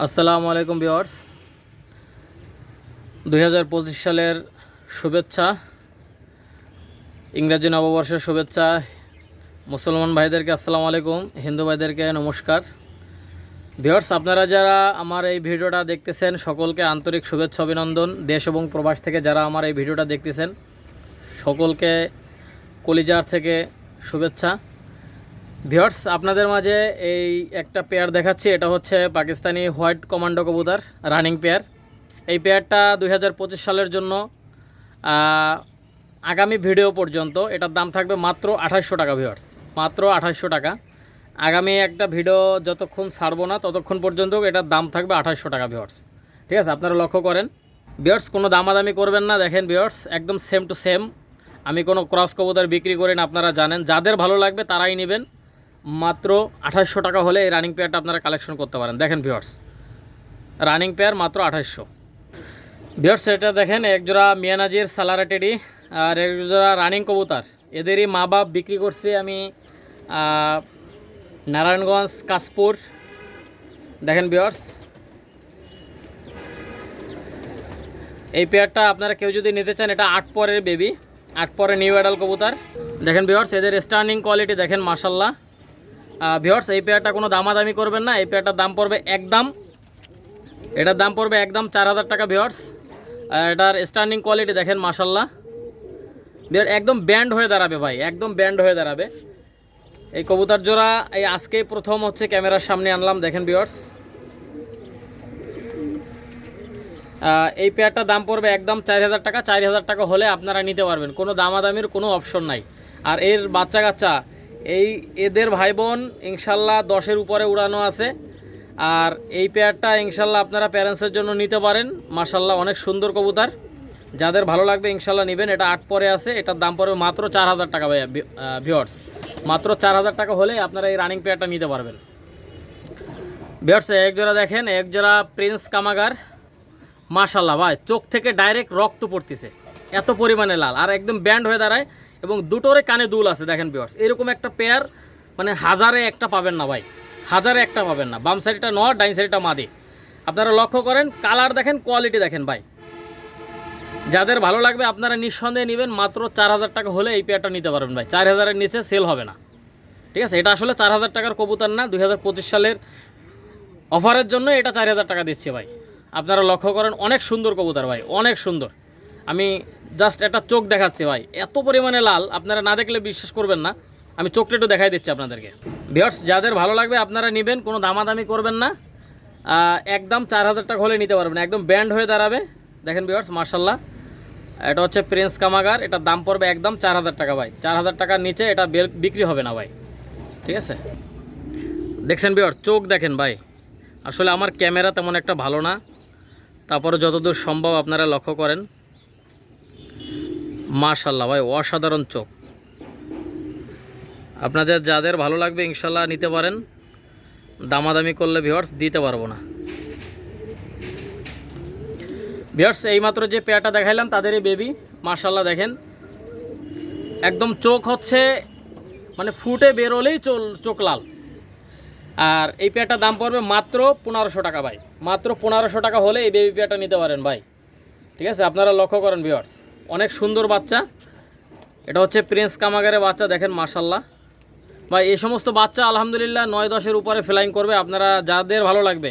আসসালামু আলাইকুম ভিওয়ার্স দুই সালের শুভেচ্ছা, ইংরাজি নববর্ষের শুভেচ্ছা। মুসলমান ভাইদেরকে আসসালামু আলাইকুম, হিন্দু ভাইদেরকে নমস্কার। ভিওয়ার্স আপনারা যারা আমার এই ভিডিওটা দেখতেছেন, সকলকে আন্তরিক শুভেচ্ছা, অভিনন্দন। দেশ এবং প্রবাস থেকে যারা আমার এই ভিডিওটা দেখতেছেন, সকলকে কলিজার থেকে শুভেচ্ছা। ভিওর্স আপনাদের মাঝে এই একটা পেয়ার দেখাচ্ছি। এটা হচ্ছে পাকিস্তানি হোয়াইট কমান্ডো কবুতর রানিং পেয়ার এই পেয়ারটা দু হাজার পঁচিশ সালের জন্য আগামী ভিডিও পর্যন্ত, এটার দাম থাকবে মাত্র আঠাশশো টাকা ভিওর্স মাত্র আঠাশশো টাকা। আগামী একটা ভিডিও যতক্ষণ ছাড়বো না, ততক্ষণ পর্যন্ত এটার দাম থাকবে আঠাশশো টাকা ভিওর্স ঠিক আছে, আপনারা লক্ষ্য করেন। বিয়ার্স কোনো দামাদামি করবেন না, দেখেন বিয়ার্স একদম সেম টু সেম আমি কোনো ক্রস কবুতর বিক্রি করি না, আপনারা জানেন। যাদের ভালো লাগবে, তারাই নেবেন। মাত্র আঠাশশো টাকা হলে এই রানিং পেয়ারটা আপনারা কালেকশন করতে পারেন। দেখেন ভিওর্স রানিং পেয়ার মাত্র আঠাশশো। ভিওর্স এটা দেখেন একজোড়া মিয়ানাজির সালারা টেডি আর একজোড়া রানিং কবুতর। এদেরই মা বাপ বিক্রি করছি আমি নারায়ণগঞ্জ, কাশপুর। দেখেন ভিওর্স এই পেয়ারটা আপনারা কেউ যদি নিতে চান, এটা আট পরের বেবি আট পরে নিউ অ্যাডাল কবুতর। দেখেন ভিওর্স এদের স্টার্নিং কোয়ালিটি দেখেন মাসাল্লাহ ভিওর্স এই পেয়ারটা কোনো দামাদামি করবেন না। এই পেয়ারটার দাম পড়বে একদম, এটার দাম পড়বে একদম চার হাজার টাকা ভিওর্স এটার স্টার্নিং কোয়ালিটি দেখেন মাসাল্লাহ বিয়ার একদম ব্যান্ড হয়ে দাঁড়াবে ভাই, একদম ব্যান্ড হয়ে দাঁড়াবে। এই কবুতর জোড়া, এই আজকেই প্রথম হচ্ছে ক্যামেরার সামনে আনলাম, দেখেন ভিওর্স এই পেয়ারটার দাম পড়বে একদম চার হাজার টাকা, চার হাজার টাকা হলে আপনারা নিতে পারবেন। কোনো দামাদামির কোনো অপশন নাই। আর এর বাচ্চা কাচ্চা এই এদের ভাই বোন ইনশাল্লাহ দশের উপরে উড়ানো আছে। আর এই পেয়ারটা ইনশাল্লাহ আপনারা প্যারেন্টসের জন্য নিতে পারেন। মাসাল্লাহ অনেক সুন্দর কবুতার। যাদের ভালো লাগবে ইনশাল্লাহ নেবেন। এটা আট পরে আছে। এটার দাম পড়বে মাত্র চার হাজার টাকা ভাইয়া ভিওর্স মাত্র চার হাজার টাকা হলে আপনারা এই রানিং পেয়ারটা নিতে পারবেন। ভিওর্স এক জোড়া দেখেন। এক জোড়া প্রিন্স কামাগার মাশাল্লাহ ভাই, চোখ থেকে ডাইরেক্ট রক্ত পড়তেছে। এত পরিমাণে লাল। আর একদম ব্যান্ড হয়ে দাঁড়ায় এবং দুটোরে কানে দুল আছে, দেখেন বিয়ার্স এরকম একটা পেয়ার মানে হাজারে একটা পাবেন না ভাই। হাজারে একটা পাবেন না। বাম সাইডটা ন ডাইন সাইডটা মাদি। আপনারা লক্ষ্য করেন কালার দেখেন কোয়ালিটি দেখেন ভাই। যাদের ভালো লাগবে, আপনারা নিঃসন্দেহে নেবেন। মাত্র চার হাজার টাকা হলে এই পেয়ারটা নিতে পারবেন ভাই। চার হাজারের নিচে সেল হবে না। ঠিক আছে? এটা আসলে চার হাজার টাকার কবুতর না। দু হাজার পঁচিশ সালের অফারের জন্য এটা চার হাজার টাকা দিচ্ছি ভাই। আপনারা লক্ষ্য করেন, অনেক সুন্দর কবুতর ভাই। অনেক সুন্দর। আমি জাস্ট একটা চোখ দেখাচ্ছি ভাই। এত পরিমাণে লাল, আপনারা না দেখলে বিশ্বাস করবেন না। আমি চোখটা একটু দেখাই দিচ্ছি আপনাদেরকে। ভিওর্স যাদের ভালো লাগবে আপনারা নেবেন, কোনো দামাদামি করবেন না। একদম চার হাজার টাকা হলে নিতে পারবেন, একদম ব্যান্ড হয়ে দাঁড়াবে। দেখেন ভিওর্স মার্শাল্লাহ এটা হচ্ছে প্রিন্স কামাগার এটার দাম পড়বে একদম চার হাজার টাকা ভাই। চার হাজার টাকার নিচে এটা বিক্রি হবে না ভাই। ঠিক আছে? দেখছেন বিয়ার চোখ দেখেন ভাই। আসলে আমার ক্যামেরা তেমন একটা ভালো না। তারপরে যতদূর সম্ভব আপনারা লক্ষ্য করেন। মাশাল্লাহ ভাই, অসাধারণ চোখ। আপনাদের যাদের ভালো লাগবে ইনশাল্লাহ নিতে পারেন। দামাদামি করলে ভিওয়ার্স দিতে পারব না। ভিওয়ার্স এইমাত্র যে পেয়ারটা দেখাইলাম, তাদেরই বেবি মাশাল্লাহ দেখেন। একদম চোখ হচ্ছে মানে ফুটে বেরোলেই চোল, চোখ লাল। আর এই পেয়ারটার দাম পড়বে মাত্র পনেরোশো টাকা ভাই। মাত্র পনেরোশো টাকা হলে এই বেবি পেয়ারটা নিতে পারেন ভাই। ঠিক আছে? আপনারা লক্ষ্য করেন ভিওয়ার্স অনেক সুন্দর বাচ্চা। এটা হচ্ছে প্রিন্স কামাগারের বাচ্চা, দেখেন মার্শাল্লাহ ভাই, এই সমস্ত বাচ্চা আলহামদুলিল্লাহ নয় দশের উপরে ফ্লাইং করবে। আপনারা যাদের ভালো লাগবে,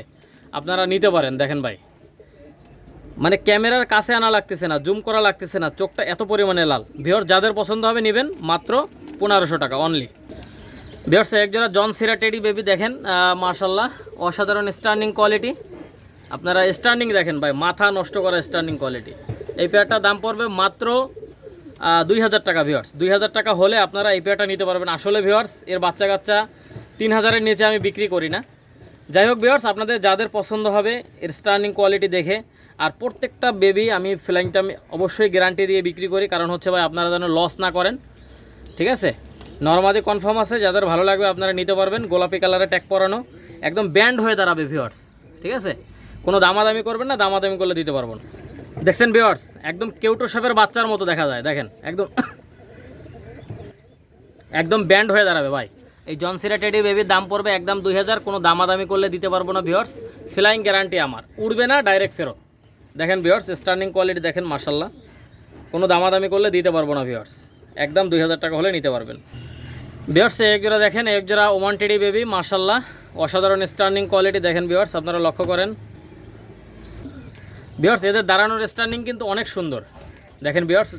আপনারা নিতে পারেন, দেখেন ভাই। মানে ক্যামেরার কাছে আনা লাগতেছে না, জুম করা লাগতেছে না, চোখটা এত পরিমাণে লাল। ভিওর যাদের পছন্দ হবে নেবেন, মাত্র পনেরোশো টাকা অনলি ভিওর্স একজোড়া জন সিরা টেডি বেবি দেখেন মার্শাল্লাহ অসাধারণ স্টার্নিং কোয়ালিটি আপনারা স্টার্নিং দেখেন ভাই, মাথা নষ্ট করা স্টার্নিং কোয়ালিটি এই পেয়ারটার দাম পড়বে মাত্র দুই হাজার টাকা ভিওয়ার্স দুই হাজার টাকা হলে আপনারা এই পেয়ারটা নিতে পারবেন। আসলে ভিওয়ার্স এর বাচ্চা কাচ্চা তিন হাজারের নিচে আমি বিক্রি করি না। যাই হোক ভিওয়ার্স আপনাদের যাদের পছন্দ হবে, এর স্টার্নিং কোয়ালিটি দেখে। আর প্রত্যেকটা বেবি আমি ফ্লাইংটা আমি অবশ্যই গ্যারান্টি দিয়ে বিক্রি করি, কারণ হচ্ছে ভাই, আপনারা যেন লস না করেন। ঠিক আছে? নর্মাদি কনফার্ম আছে, যাদের ভালো লাগবে আপনারা নিতে পারবেন। গোলাপি কালারে ট্যাগ পরানো, একদম ব্যান্ড হয়ে দাঁড়াবে ভিওয়ার্স ঠিক আছে? কোনো দামাদামি করবেন না, দামাদামি করলে দিতে পারব না। দেখছেন ভিওয়ার্স একদম কেউটো সাপের বাচ্চার মতো দেখা যায়, দেখেন, একদম একদম ব্যান্ড হয়ে দাঁড়াবে, ভাই। এই জনসিরা টেডি বেবির দাম পড়বে একদম দুই হাজার, কোনো দামাদামি করলে দিতে পারব না ভিওর্স ফ্লাইং গ্যারান্টি আমার। উড়বে না ডাইরেক্ট ফেরত। দেখেন ভিওর্স স্টার্নিং কোয়ালিটি দেখেন মার্শাল্লাহ কোনো দামাদামি করলে দিতে পারব না ভিওর্স একদম দুই হাজার টাকা হলে নিতে পারবেন। ভিওর্স এক জোড়া দেখেন, এক জোড়া ওমান টেডি বেবি মার্শাল্লাহ অসাধারণ স্টার্নিং কোয়ালিটি দেখেন ভিওর্স আপনারা লক্ষ্য করেন। ভিওর্স এদের দাঁড়ানোর স্টার্নিং কিন্তু অনেক সুন্দর। দেখেন ভিওর্স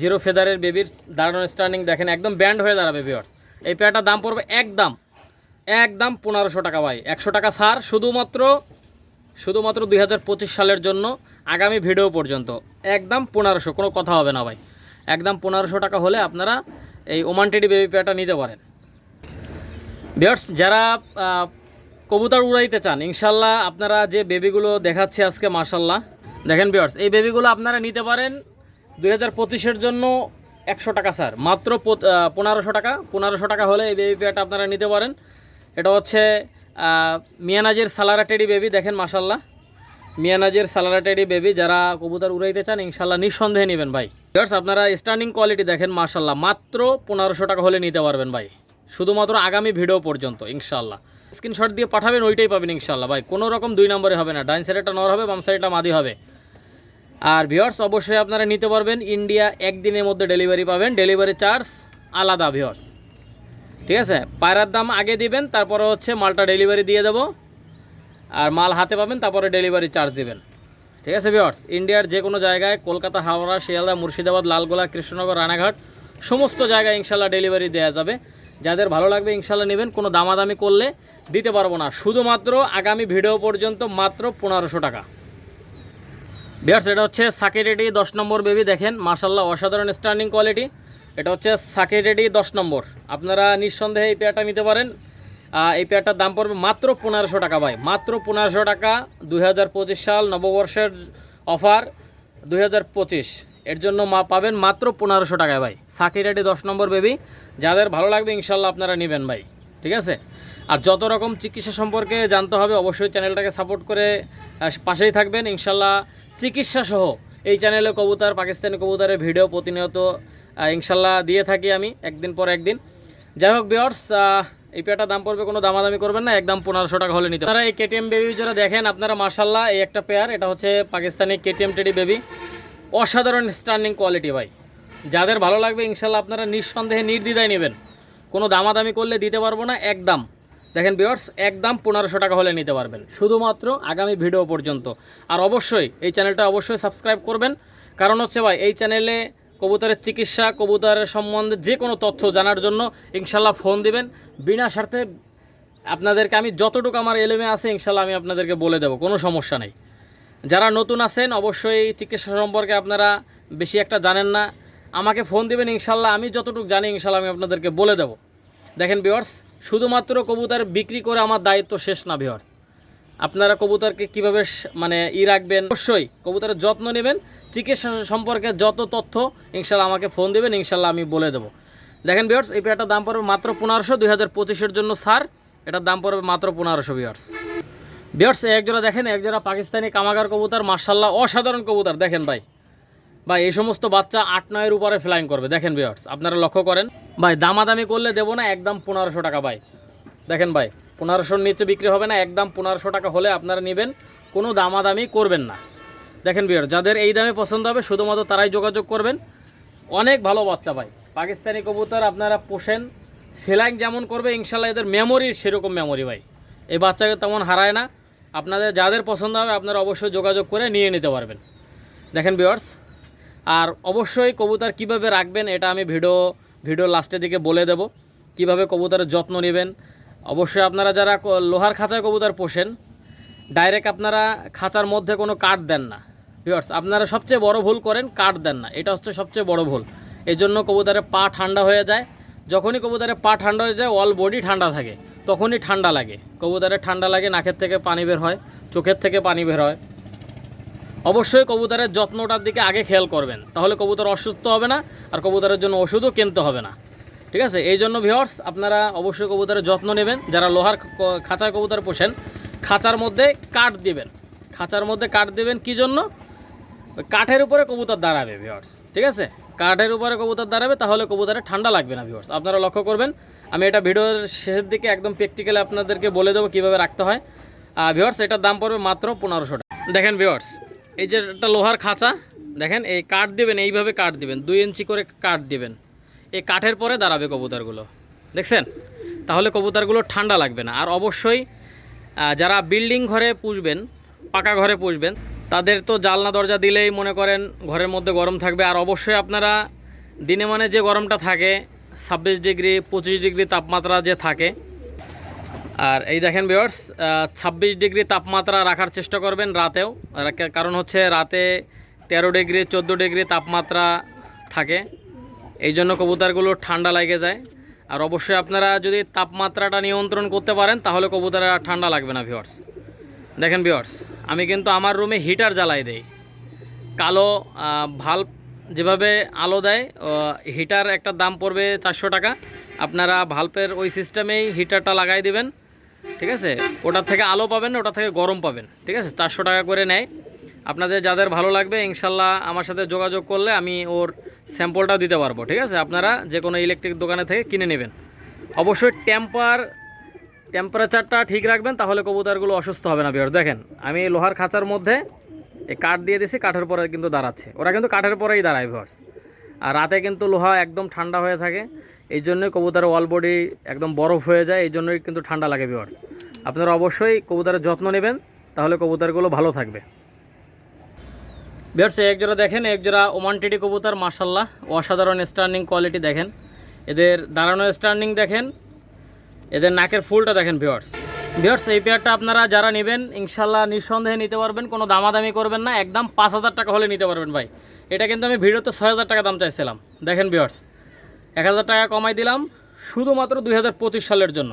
জিরো ফেদারের বেবির দাঁড়ানোর স্টার্নিং দেখেন, একদম ব্যান্ড হয়ে দাঁড়াবে ভিওর্স এই পেয়ারটার দাম পড়বে একদম একদম পনেরোশো টাকা ভাই। একশো টাকা ছাড় শুধুমাত্র শুধুমাত্র দু হাজার পঁচিশ সালের জন্য, আগামী ভিডিও পর্যন্ত। একদম পনেরোশো, কোনো কথা হবে না ভাই। একদম পনেরোশো টাকা হলে আপনারা এই ওমান টেডি বেবি পেয়ারটা নিতে পারেন। ভিওর্স যারা কবুতর উড়াইতে চান, ইনশাল্লাহ আপনারা যে বেবিগুলো দেখাচ্ছি আজকে মার্শাল্লাহ দেখেন ভিওর্স এই বেবিগুলো আপনারা নিতে পারেন দুই হাজার জন্য একশো টাকা স্যার মাত্র পনেরোশো টাকা। পনেরোশো টাকা হলে এই বেবি পেয়ারটা আপনারা নিতে পারেন। এটা হচ্ছে মিয়ানাজের সালারা টেডি বেবি দেখেন মাশাল্লাহ। মিয়ানাজের সালারা টেডি বেবি যারা কবুতর উড়াইতে চান, ইনশাল্লাহ নিঃসন্দেহে নেবেন ভাই। ভিউয়ার্স আপনারা স্টার্নিং কোয়ালিটি দেখেন, মাশাল্লাহ। মাত্র পনেরোশো টাকা হলে নিতে পারবেন ভাই। শুধুমাত্র আগামী ভিডিও পর্যন্ত, ইনশাল্লাহ। স্ক্রিনশট দিয়ে পাঠাবেন, ওইটাই পাবেন ইনশাল্লাহ ভাই, কোনো রকম দুই নম্বরে হবে না। ডাইন সাইডেটা নর হবে, বাম সাইডটা মাদি হবে। আর ভিওর্স অবশ্যই আপনারা নিতে পারবেন। ইন্ডিয়া একদিনের মধ্যে ডেলিভারি পাবেন। ডেলিভারি চার্জ আলাদা ভিওর্স ঠিক আছে? পায়রার দাম আগে দিবেন, তারপরে হচ্ছে মালটা ডেলিভারি দিয়ে দেবো। আর মাল হাতে পাবেন, তারপরে ডেলিভারি চার্জ দিবেন। ঠিক আছে ভিওর্স ইন্ডিয়ার যে কোনো জায়গায়, কলকাতা, হাওড়া, শিয়ালদা, মুর্শিদাবাদ, লালগোলা, কৃষ্ণনগর, রানাঘাট, সমস্ত জায়গায় ইনশাল্লাহ ডেলিভারি দেওয়া যাবে। যাদের ভালো লাগবে ইনশাল্লাহ নেবেন, কোনো দামাদামি করলে দিতে পারব না। শুধুমাত্র আগামী ভিডিও পর্যন্ত মাত্র পনেরোশো টাকা। বিয়ার্স, এটা হচ্ছে সাকিরেডি দশ নম্বর বেবি, দেখেন মার্শাল্লাহ অসাধারণ স্টার্নিং কোয়ালিটি। এটা হচ্ছে সাকিরেডি দশ নম্বর। আপনারা নিঃসন্দেহে এই পেয়ারটা নিতে পারেন। এই পেয়ারটার দাম পড়বে মাত্র পনেরোশো টাকা ভাই। মাত্র পনেরোশো টাকা দু হাজার পঁচিশ সাল নববর্ষের অফার, দুই হাজার পঁচিশ। এর জন্য মা পাবেন মাত্র পনেরোশো টাকায় ভাই। সাকিরেডি দশ নম্বর বেবি যাদের ভালো লাগবে ইনশাল্লাহ আপনারা নেবেন ভাই, ঠিক আছে? আর যত রকম চিকিৎসা সম্পর্কে জানতে হবে, অবশ্যই চ্যানেলটাকে সাপোর্ট করে পাশেই থাকবেন। ইনশাল্লাহ চিকিৎসা সহ এই চ্যানেলে কবুতর, পাকিস্তানি কবুতরের ভিডিও প্রতিনিয়ত ইনশাল্লাহ দিয়ে থাকি আমি, একদিন পর একদিন। যাই হোক বিয়ার্স এই পেয়ারটার দাম পড়বে, কোনো দামাদামি করবেন না, একদম পনেরোশো টাকা হলে নিতে আপনারা এই কেটিএম বেবি যারা দেখেন, আপনারা মার্শাল্লাহ এই একটা পেয়ার, এটা হচ্ছে পাকিস্তানি কেটিএম টেডি বেবি অসাধারণ স্টার্নিং কোয়ালিটি ভাই। যাদের ভালো লাগবে ইনশাল্লাহ আপনারা নিঃসন্দেহে নির্দ্বিধায় নেবেন। কোনো দামাদামি করলে দিতে পারব না, একদম। দেখেন বিয়ার্স একদম পনেরোশো টাকা হলে নিতে পারবেন। শুধুমাত্র আগামী ভিডিও পর্যন্ত। আর অবশ্যই এই চ্যানেলটা অবশ্যই সাবস্ক্রাইব করবেন। কারণ হচ্ছে ভাই, এই চ্যানেলে কবুতরের চিকিৎসা কবুতরের সম্বন্ধে যে কোনো তথ্য জানার জন্য ইনশাল্লাহ ফোন দিবেন। বিনা স্বার্থে আপনাদেরকে আমি যতটুকু আমার এলেমে আছে ইনশাল্লাহ আমি আপনাদেরকে বলে দেবো। কোনো সমস্যা নেই। যারা নতুন আছেন, অবশ্যই চিকিৎসা সম্পর্কে আপনারা বেশি একটা জানেন না। আমাকে ফোন দিবেন, ইনশাল্লাহ আমি যতটুকু জানি, ইনশাল্লাহ আমি আপনাদেরকে বলে দেবো। দেখেন ভিওয়ার্স শুধুমাত্র কবুতর বিক্রি করে আমার দায়িত্ব শেষ না ভিওয়ার্স আপনারা কবুতরকে কীভাবে মানে ই রাখবেন? অবশ্যই কবুতরের যত্ন নেবেন, চিকিৎসা সম্পর্কে যত তথ্য, ইনশাল্লাহ আমাকে ফোন দেবেন, ইনশাল্লাহ আমি বলে দেবো। দেখেন ভিওয়ার্স এই পেয়ারটার দাম পড়বে মাত্র পনেরোশো, দুই হাজার পঁচিশের জন্য সার এটার দাম পড়বে মাত্র পনেরোশো ভিওয়ার্স বিয়ার্স একজোড়া দেখেন, একজোড়া পাকিস্তানি কামাগার কবুতর মার্শাল্লাহ অসাধারণ কবুতর। দেখেন ভাই। ভাই, এই সমস্ত বাচ্চা আট নয়ের উপরে ফ্লাইং করবে। দেখেন বিয়ার্স আপনারা লক্ষ্য করেন। ভাই, দামাদামি করলে দেবো না, একদম পনেরোশো টাকা ভাই। দেখেন ভাই, পনেরোশোর নিচে বিক্রি হবে না, একদম পনেরোশো টাকা হলে আপনারা নেবেন। কোনো দামাদামি করবেন না। দেখেন বিয়ার যাদের এই দামে পছন্দ হবে, শুধুমাত্র তারাই যোগাযোগ করবেন। অনেক ভালো বাচ্চা ভাই। পাকিস্তানি কবুতর আপনারা পোষেন। ফ্লাইং যেমন করবে ইনশাল্লাহ এদের মেমোরি সেরকম মেমোরি ভাই। এই বাচ্চাকে তেমন হারায় না। আপনাদের যাদের পছন্দ হবে আপনারা অবশ্যই যোগাযোগ করে নিয়ে নিতে পারবেন। দেখেন বিওয়ার্স আর অবশ্যই কবুতর কীভাবে রাখবেন এটা আমি ভিডিও ভিডিও লাস্টের দিকে বলে দেব। কীভাবে কবুতরের যত্ন নেবেন, অবশ্যই আপনারা যারা লোহার খাঁচায় কবুতর পোষেন ডাইরেক্ট আপনারা খাঁচার মধ্যে কোনো কাঠ দেন না। ভিওর্স আপনারা সবচেয়ে বড় ভুল করেন, কাঠ দেন না। এটা হচ্ছে সবচেয়ে বড় ভুল। এই জন্য কবুতরের পা ঠান্ডা হয়ে যায়। যখনই কবুতরের পা ঠান্ডা হয়ে যায় অল বডি ঠান্ডা থাকে। তখনই ঠান্ডা লাগে। কবুতরের ঠান্ডা লাগে, নাকের থেকে পানি বের হয়, চোখের থেকে পানি বের হয়। অবশ্যই কবুতরের যত্নটার দিকে আগে খেয়াল করবেন। তাহলে কবুতর অসুস্থ হবে না, আর কবুতরের জন্য ওষুধও কিনতে হবে না। ঠিক আছে? এই জন্য ভিওর্স আপনারা অবশ্যই কবুতরের যত্ন নেবেন। যারা লোহার খাঁচায় কবুতর পোষেন, খাঁচার মধ্যে কাঠ দিবেন। খাঁচার মধ্যে কাঠ দিবেন কি জন্য? কাঠের উপরে কবুতর দাঁড়াবে ভিওর্স ঠিক আছে? কাঠের উপরে কবুতর দাঁড়াবে, তাহলে কবুতরে ঠান্ডা লাগবে না ভিউয়ার্স আপনারা লক্ষ্য করবেন, আমি এটা ভিডিওর শেষের দিকে একদম প্র্যাকটিক্যালি আপনাদেরকে বলে দেবো কীভাবে রাখতে হয়। আর ভিউয়ার্স এটার দাম পড়বে মাত্র পনেরোশো টাকা। দেখেন ভিউয়ার্স এই যে একটা লোহার খাঁচা, দেখেন, এই কাঠ দিবেন, এইভাবে কাঠ দিবেন, দুই ইঞ্চি করে কাঠ দিবেন। এই কাঠের পরে দাঁড়াবে কবুতরগুলো। দেখছেন? তাহলে কবুতরগুলো ঠান্ডা লাগবে না। আর অবশ্যই যারা বিল্ডিং ঘরে পুষবেন, পাকা ঘরে পুষবেন তাদের তো জালনা দরজা দিলেই মনে করেন ঘরের মধ্যে গরম থাকবে। আর অবশ্যই আপনারা দিনে মানে যে গরমটা থাকে, ছাব্বিশ ডিগ্রি, পঁচিশ ডিগ্রি তাপমাত্রা যে থাকে। আর এই দেখেন বিয়ার্স ছাব্বিশ ডিগ্রি তাপমাত্রা রাখার চেষ্টা করবেন রাতেও। কারণ হচ্ছে রাতে তেরো ডিগ্রি, চোদ্দ ডিগ্রি তাপমাত্রা থাকে। এই জন্য কবুতরগুলো ঠান্ডা লাগে যায়। আর অবশ্যই আপনারা যদি তাপমাত্রাটা নিয়ন্ত্রণ করতে পারেন, তাহলে কবুতরের আর ঠান্ডা লাগবে না ভিওর্স দেখেন ভিওর্স আমি কিন্তু আমার রুমে হিটার জ্বালাই দেই। কালো ভাল্ব যেভাবে আলো দেয় হিটার একটা দাম পড়বে চারশো টাকা। আপনারা ভাল্বের ওই সিস্টেমেই হিটারটা লাগাই দিবেন, ঠিক আছে? ওটা থেকে আলো পাবেন, ওটা থেকে গরম পাবেন, ঠিক আছে? চারশো টাকা করে নেয়। আপনাদের যাদের ভালো লাগবে, ইনশাল্লাহ আমার সাথে যোগাযোগ করলে আমি ওর স্যাম্পলটা দিতে পারব, ঠিক আছে? আপনারা যে কোনো ইলেকট্রিক দোকানে থেকে কিনে নেবেন। অবশ্যই টেম্পার টেম্পারেচারটা ঠিক রাখবেন, তাহলে কবুতরগুলো অসুস্থ হবে না বিয়ার দেখেন, আমি লোহার খাঁচার মধ্যে এই কাঠ দিয়ে দিছি, কাঠের পরে কিন্তু দাঁড়াচ্ছে। ওরা কিন্তু কাঠের পরেই দাঁড়ায় ভিওর্স আর রাতে কিন্তু লোহা একদম ঠান্ডা হয়ে থাকে, এই জন্যই কবুতরের ওয়াল বডি একদম বরফ হয়ে যায়, এই জন্যই কিন্তু ঠান্ডা লাগে ভিওর্স আপনারা অবশ্যই কবুতরের যত্ন নেবেন, তাহলে কবুতরগুলো ভালো থাকবে। বিয়ার্স এক জোড়া দেখেন এক জোড়া ওমান টিডি কবুতর মার্শাল্লাহ অসাধারণ স্টার্নিং কোয়ালিটি দেখেন। এদের দাঁড়ানো স্টার্নিং দেখেন এদের নাকের ফুলটা দেখেন ভিওর্স ভিওর্স এই পেয়ারটা আপনারা যারা নেবেন, ইনশাল্লাহ নিঃসন্দেহে নিতে পারবেন, কোনো দামাদামি করবেন না, একদম পাঁচ হাজার টাকা হলে নিতে পারবেন ভাই। এটা কিন্তু আমি ভিডিওতে ছয় হাজার টাকা দাম চাইছিলাম। দেখেন ভিওর্স এক হাজার টাকা কমাই দিলাম, শুধুমাত্র দুই হাজার পঁচিশ সালের জন্য।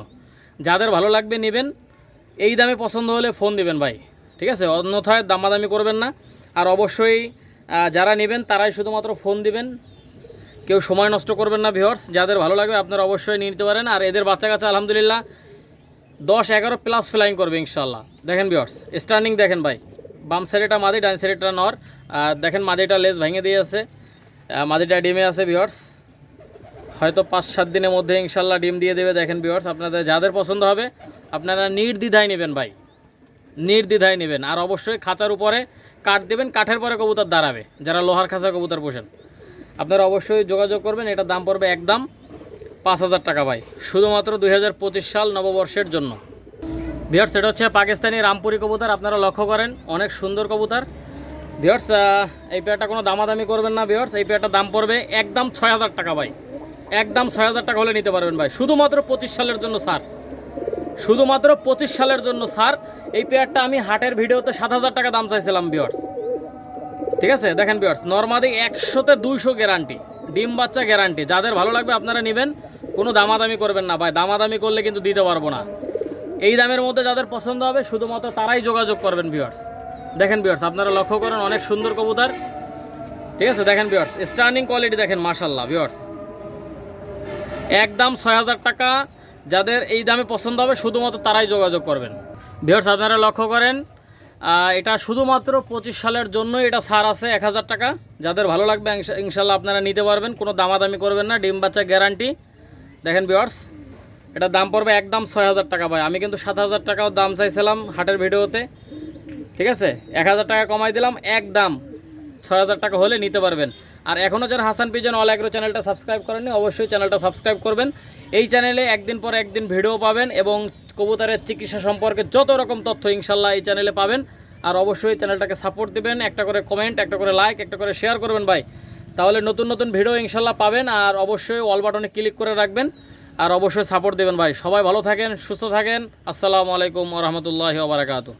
যাদের ভালো লাগবে, নেবেন। এই দামে পছন্দ হলে ফোন দিবেন ভাই, ঠিক আছে? অন্যথায় দামাদামি করবেন না। আর অবশ্যই যারা নেবেন, তারাই শুধুমাত্র ফোন দিবেন। কেউ সময় নষ্ট করবেন না ভিওর্স যাদের ভালো লাগবে, আপনারা অবশ্যই নিয়ে নিতে পারেন। আর এদের বাচ্চা কাচ্চা, আলহামদুলিল্লাহ, দশ এগারো প্লাস ফ্লাইং করবে ইনশাল্লাহ দেখেন ভিওর্স স্টার্নিং দেখেন ভাই। বাম সাইডেটা মাদি, ডান সাইডেটা নর। আর দেখেন, মাদিটা লেজ ভেঙে দিয়ে আছে। মাদিটা ডিমে আছে ভিওর্স হয়তো পাঁচ, সাত দিনের মধ্যে ইনশাল্লাহ ডিম দিয়ে দেবে। দেখেন ভিওর্স আপনাদের যাদের পছন্দ হবে, আপনারা নির্দ্বিধায় নেবেন ভাই। নির্দ্বিধায় নেবেন। আর অবশ্যই খাঁচার উপরে কাঠ দেবেন, কাঠের পরে কবুতর দাঁড়াবে। যারা লোহার খাঁচা কবুতর পোষেন। আপনারা অবশ্যই যোগাযোগ করবেন, এটা দাম পড়বে একদম পাঁচ হাজার টাকা ভাই, শুধুমাত্র দুই হাজার পঁচিশ সাল নববর্ষের জন্য। বিহার এটা হচ্ছে পাকিস্তানি রামপুরি কবুতর, আপনারা লক্ষ্য করেন, অনেক সুন্দর কবুতর। বিহার্স এই পেয়ারটা কোনো দামাদামি করবেন না বিহার্স এই পেয়ারটার দাম পড়বে একদম ছয় হাজার টাকা ভাই। একদম ছয় হাজার টাকা হলে নিতে পারবেন ভাই, শুধুমাত্র পঁচিশ সালের জন্য স্যার শুধুমাত্র পঁচিশ সালের জন্য স্যার এই পেয়ারটা আমি হাটের ভিডিওতে সাত হাজার টাকা দাম চাইছিলাম বিয়ার্স ঠিক আছে? দেখেন বিয়ার্স নর্মালি একশোতে দুইশো গ্যারান্টি ডিম বাচ্চা গ্যারান্টি যাদের ভালো লাগবে আপনারা নেবেন, কোনো দামাদামি করবেন না ভাই। দামাদামি করলে কিন্তু দিতে পারব না। এই দামের মধ্যে যাদের পছন্দ হবে, শুধুমাত্র তারাই যোগাযোগ করবেন বিয়ার্স দেখেন বিয়ার্স আপনারা লক্ষ্য করেন, অনেক সুন্দর কবুতর। ঠিক আছে? দেখেন বিয়ার্স স্টার্নিং কোয়ালিটি দেখেন মার্শাল্লাহ বিয়ার্স একদম ছয় হাজার টাকা, যাদের এই দামে পছন্দ হবে, শুধুমাত্র তারাই যোগাযোগ করবেন। ভিওর্স আপনারা লক্ষ্য করেন এটা শুধুমাত্র পঁচিশ সালের জন্য এটা ছাড় আছে এক হাজার টাকা। যাদের ভালো লাগবে ইনশাল্লাহ আপনারা নিতে পারবেন, কোনো দামাদামি করবেন না, ডিম বাচ্চা গ্যারান্টি দেখেন বিওয়ার্স এটা দাম পড়বে একদম ছয় হাজার টাকা ভাই। আমি কিন্তু সাত হাজার টাকাও দাম চাইছিলাম হাটের ভিডিওতে, ঠিক আছে? এক হাজার টাকা কমাই দিলাম এক দাম ছয় হাজার টাকা হলে নিতে পারবেন। আর এখনও যারা হাসান পিজন অল অ্যাগ্রো চ্যানেলটা সাবস্ক্রাইব করেননি, অবশ্যই চ্যানেলটা সাবস্ক্রাইব করবেন। এই চ্যানেলে একদিন পর একদিন ভিডিও পাবেন এবং কবুতরের চিকিৎসা সম্পর্কে যত রকম তথ্য ইনশাল্লাহ এই চ্যানেলে পাবেন। আর অবশ্যই চ্যানেলটাকে সাপোর্ট দিবেন, একটা করে কমেন্ট একটা করে লাইক একটা করে শেয়ার করবেন ভাই। তাহলে নতুন নতুন ভিডিও ইনশাল্লাহ পাবেন আর অবশ্যই অল বাটনে ক্লিক করে রাখবেন। আর অবশ্যই সাপোর্ট দেবেন ভাই। সবাই ভালো থাকেন, সুস্থ থাকেন। আসসালামু আলাইকুম রহমতুল্লাহ বারাকাতু